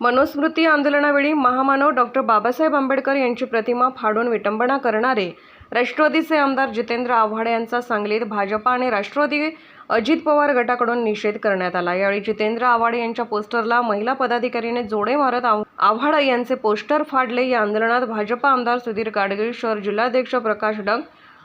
मनुस्मृती आंदोलनावेळी महामानव डॉक्टर बाबासाहेब आंबेडकर यांची प्रतिमा फाडून विटंबना करणारे राष्ट्रवादीचे आमदार जितेंद्र आव्हाड यांचा सांगलीत भाजपा आणि राष्ट्रवादी अजित पवार गटाकडून निषेध करण्यात आला. यावेळी जितेंद्र आव्हाड यांच्या पोस्टरला महिला पदाधिकारीने जोडे मारत आव- आव्हाड यांचे पोस्टर फाडले. या आंदोलनात भाजपा आमदार सुधीर गाडगीळ शहर जिल्हाध्यक्ष प्रकाश डंग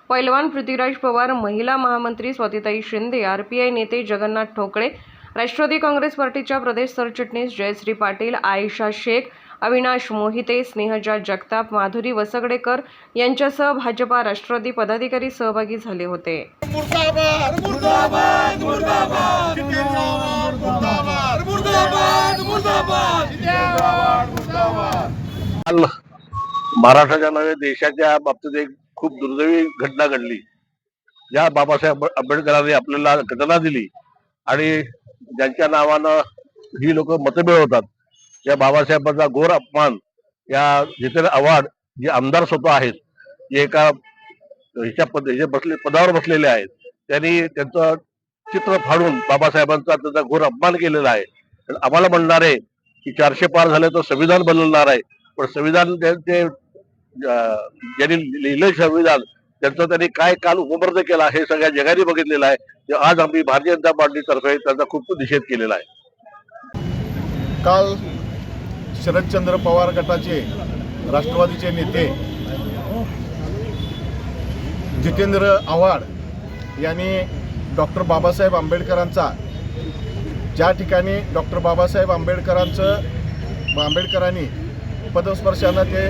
पैलवान पृथ्वीराज पवार महिला महामंत्री स्वातिताई शिंदे आरपीआय नेते जगन्नाथ ठोकळे राष्ट्रवादी काँग्रेस पार्टीच्या प्रदेश सरचिटणीस जयश्री पाटील आयशा शेख अविनाश मोहिते स्नेहजा जगताप माधुरी वसगडेकर यांच्यासह भाजपा राष्ट्रवादी पदाधिकारी सहभागी झाले होते. महाराष्ट्राच्या नव्हे देशाच्या बाबतीत एक खूप दुर्दैवी घटना घडली. ज्या बाबासाहेब आंबेडकरांनी आपल्याला घटना दिली आणि ज्यांच्या नावानं ही लोक मतं मिळवतात या बाबासाहेबांचा घोर अपमान या जितेंद्र आव्हाड जे आमदार स्वतः आहेत जे एका ह्याच्या पद हे बसले पदावर बसलेले आहेत त्यांनी त्यांचं चित्र फाडून बाबासाहेबांचा त्याचा घोर अपमान केलेला आहे. तर आम्हाला म्हणणार आहे की चारशे पार झाले तर संविधान बदलणार आहे. पण संविधान त्यांचे ज्यांनी लिहिलं संविधान त्यांचं त्यांनी काय काल उपमर्द केला हे सगळ्या जगाने बघितलेलं आहे. ते आज आम्ही भारतीय जनता पार्टीतर्फे त्यांचा खूप निषेध केलेला आहे. काल शरदचंद्र पवार गटाचे राष्ट्रवादीचे नेते जितेंद्र आव्हाड यांनी डॉक्टर बाबासाहेब आंबेडकरांचा ज्या ठिकाणी डॉक्टर बाबासाहेब आंबेडकरांचं आंबेडकरांनी पदस्पर्शानं ते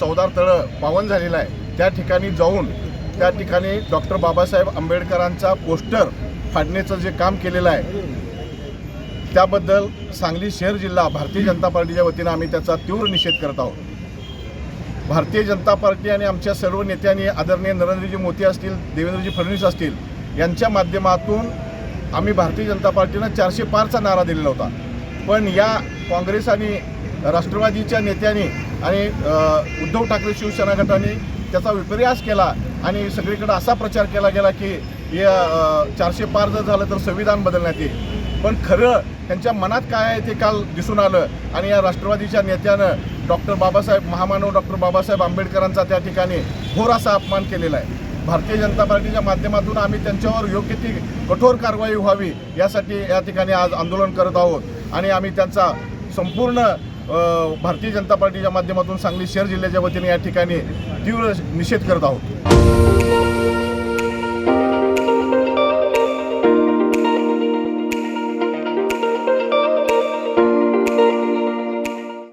चौदार तळं पावन झालेलं आहे. त्या ठिकाणी जाऊन त्या ठिकाणी डॉक्टर बाबासाहेब आंबेडकरांचा पोस्टर फाडण्याचं जे काम केलेलं आहे त्याबद्दल सांगली शहर जिल्हा भारतीय जनता पार्टीच्या वतीनं आम्ही त्याचा तीव्र निषेध करत आहोत. भारतीय जनता पार्टी आणि आमच्या सर्व नेत्यांनी आदरणीय नरेंद्रजी मोदी असतील देवेंद्रजी फडणवीस असतील यांच्या माध्यमातून आम्ही भारतीय जनता पार्टीनं चारशे पारचा नारा दिलेला होता. पण या काँग्रेस आणि राष्ट्रवादीच्या नेत्यांनी आणि उद्धव ठाकरे शिवसेना गटाने त्याचा विपर्यास केला आणि सगळीकडे असा प्रचार केला गेला की या चारशे पार जर झालं तर संविधान बदलण्यात येईल. पण खरं त्यांच्या मनात काय आहे ते काल दिसून आलं आणि या राष्ट्रवादीच्या नेत्यानं डॉक्टर बाबासाहेब महामानव डॉक्टर बाबासाहेब आंबेडकरांचा त्या ठिकाणी घोर असा अपमान केलेला आहे. भारतीय जनता पार्टीच्या माध्यमातून आम्ही त्यांच्यावर योग्य ती कठोर कारवाई व्हावी यासाठी या ठिकाणी आज आंदोलन करत आहोत आणि आम्ही त्यांचा संपूर्ण भारतीय जनता पार्टीच्या माध्यमातून सांगली शहर जिल्ह्याच्या वतीने या ठिकाणी तीव्र निषेध करत आहोत.